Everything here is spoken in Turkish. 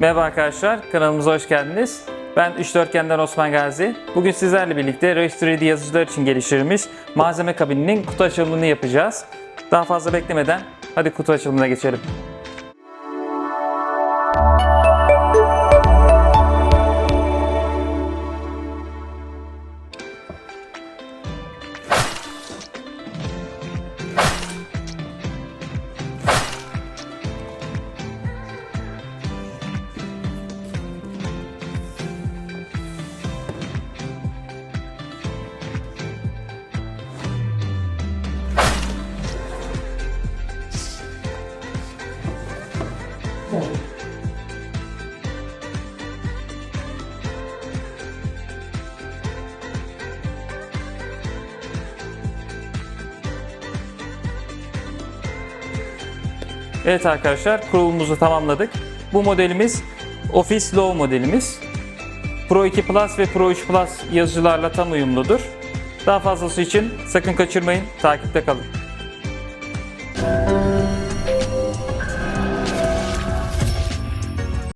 Merhaba arkadaşlar, kanalımıza hoş geldiniz. Ben 3 Dörtgen'den Osman Gazi. Bugün sizlerle birlikte Race 3D yazıcılar için geliştirmiş malzeme kabininin kutu açılımını yapacağız. Daha fazla beklemeden hadi kutu açılımına geçelim. Evet arkadaşlar, kurulumumuzu tamamladık. Bu modelimiz Office Low modelimiz. Pro 2 Plus ve Pro 3 Plus yazıcılarla tam uyumludur. Daha fazlası için sakın kaçırmayın, takipte kalın.